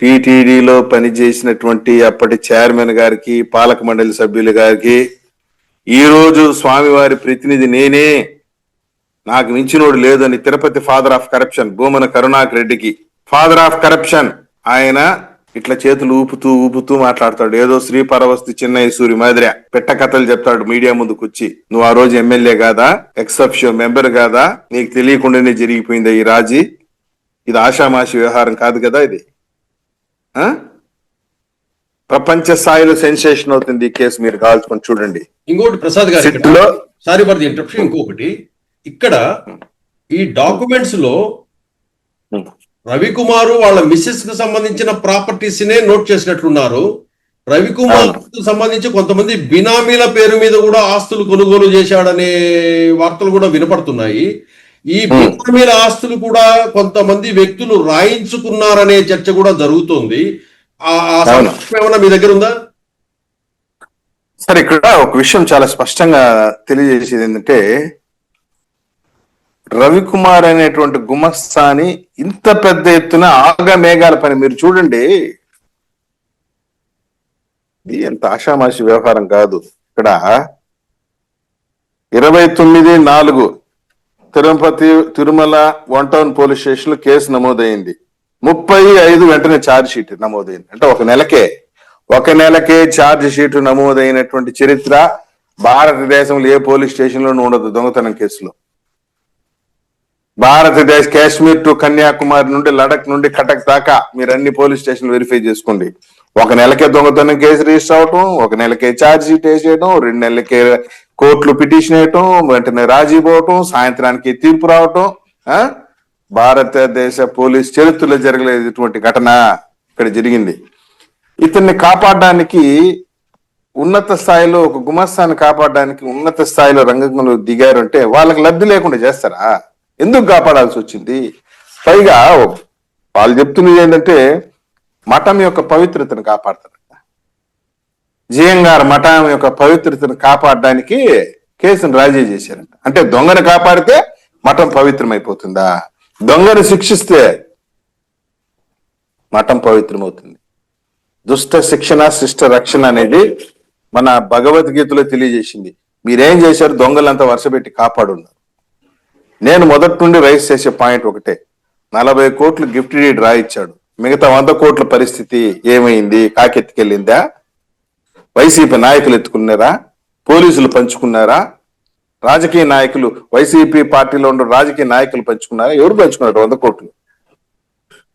టీటీడీలో పనిచేసినటువంటి అప్పటి చైర్మన్ గారికి పాలక మండలి సభ్యులు గారికి ఈరోజు స్వామివారి ప్రతినిధి నేనే. నాకు మించినోడు లేదని Tirupati father of corruption Bhumana Karunakar రెడ్డికి. ఫాదర్ ఆఫ్ కరప్షన్ ఆయన ఇట్లా చేతులు ఊపుతూ ఊపుతూ మాట్లాడతాడు. ఏదో శ్రీ పరవస్తి చిన్నయ్య సూరి మాదిరి పెట్ట కథలు చెప్తాడు మీడియా ముందుకు వచ్చి నువ్వు ఆ రోజు ఎమ్మెల్యే కాదా? ఎక్సెప్షియో మెంబర్ కాదా? నీకు తెలియకుండానే జరిగిపోయింది ఈ రాజీ. ఇది ఆషామాషి వ్యవహారం కాదు కదా ఇది? ప్రపంచ స్థాయిలో సెన్సేషన్ అవుతుంది ఈ కేసు మీరు కావాల్సుకొని చూడండి. ఇంకోటి ప్రసాద్ గారు ఇక్కడ. సిట్లో సారీ ఫర్ ది ఇంటరప్షన్ ఇంకొకటి ఇక్కడ ఈ డాక్యుమెంట్స్లో రవికుమారు వాళ్ళ మిస్సెస్కు సంబంధించిన ప్రాపర్టీస్ నే నోట్ చేసినట్లున్నారు. రవికుమార్కు సంబంధించి కొంతమంది బినామీల పేరు మీద కూడా ఆస్తులు కొనుగోలు చేశాడనే వార్తలు కూడా వినపడుతున్నాయి. ఈ బినామీల ఆస్తులు కూడా కొంతమంది వ్యక్తులు రాయించుకున్నారనే చర్చ కూడా జరుగుతోంది. ఏమన్నా మీ దగ్గర ఉందా? సరే ఇక్కడ ఒక విషయం చాలా స్పష్టంగా తెలియజేసేది ఏంటంటే రవికుమార్ అనేటువంటి గుమస్తాని ఇంత పెద్ద ఎత్తున ఆగ మేఘాల పని మీరు చూడండి. ఇది ఎంత ఆషామాషి వ్యవహారం కాదు. ఇక్కడ ఇరవై తొమ్మిది నాలుగు Tirupati Tirumala one town police స్టేషన్లో కేసు నమోదైంది. ముప్పై ఐదు వెంటనే ఛార్జ్ షీట్ నమోదైంది. అంటే ఒక నెలకే. ఒక నెలకే ఛార్జ్ షీట్ నమోదైనటువంటి చరిత్ర భారతదేశంలో ఏ పోలీస్ స్టేషన్ లోనూ ఉండదు దొంగతనం కేసులో. భారతదేశ కాశ్మీర్ టు కన్యాకుమారి నుండి లడక్ నుండి కటక్ దాకా మీరు అన్ని పోలీస్ స్టేషన్లు వెరిఫై చేసుకోండి. ఒక నెలకే దొంగతనం కేసు రిజిస్టర్ అవటం ఒక నెలకే ఛార్జ్ షీట్ వేసేయడం రెండు నెలలకే కోర్టులు పిటిషన్ వేయటం వెంటనే రాజీ పోవటం సాయంత్రానికి తీర్పు రావటం భారతదేశ పోలీస్ చరిత్రలో జరగలేటువంటి ఘటన ఇక్కడ జరిగింది. ఇతన్ని కాపాడడానికి ఉన్నత స్థాయిలో ఒక గుమస్తాన్ని కాపాడడానికి ఉన్నత స్థాయిలో రంగంలో దిగారు అంటే వాళ్ళకి లబ్ధి లేకుండా చేస్తారా? ఎందుకు కాపాడాల్సి వచ్చింది? పైగా వాళ్ళు చెప్తున్నది ఏంటంటే మఠం యొక్క పవిత్రతను కాపాడతారు. జిఎం గారు మఠం యొక్క పవిత్రతను కాపాడడానికి కేసును రాజీ చేశారంట. అంటే దొంగను కాపాడితే మఠం పవిత్రమైపోతుందా? దొంగను శిక్షిస్తే మఠం పవిత్రమవుతుంది. దుష్ట శిక్షణ శిష్ట రక్షణ అనేది మన భగవద్గీతలో తెలియజేసింది. మీరేం చేశారు? దొంగలంతా వరుసపెట్టి కాపాడున్నారు. నేను మొదటి నుండి రైస్ చేసే పాయింట్ ఒకటే. నలభై కోట్లు గిఫ్ట్ డీడ్ రాయిచ్చాడు. మిగతా వంద కోట్ల పరిస్థితి ఏమైంది? కాకెత్తికెళ్ళిందా? వైసీపీ నాయకులు ఎత్తుకున్నారా? పోలీసులు పంచుకున్నారా? రాజకీయ నాయకులు వైసీపీ పార్టీలో ఉన్న రాజకీయ నాయకులు పంచుకున్నారా? ఎవరు పంచుకున్నారు? వంద కోట్లు.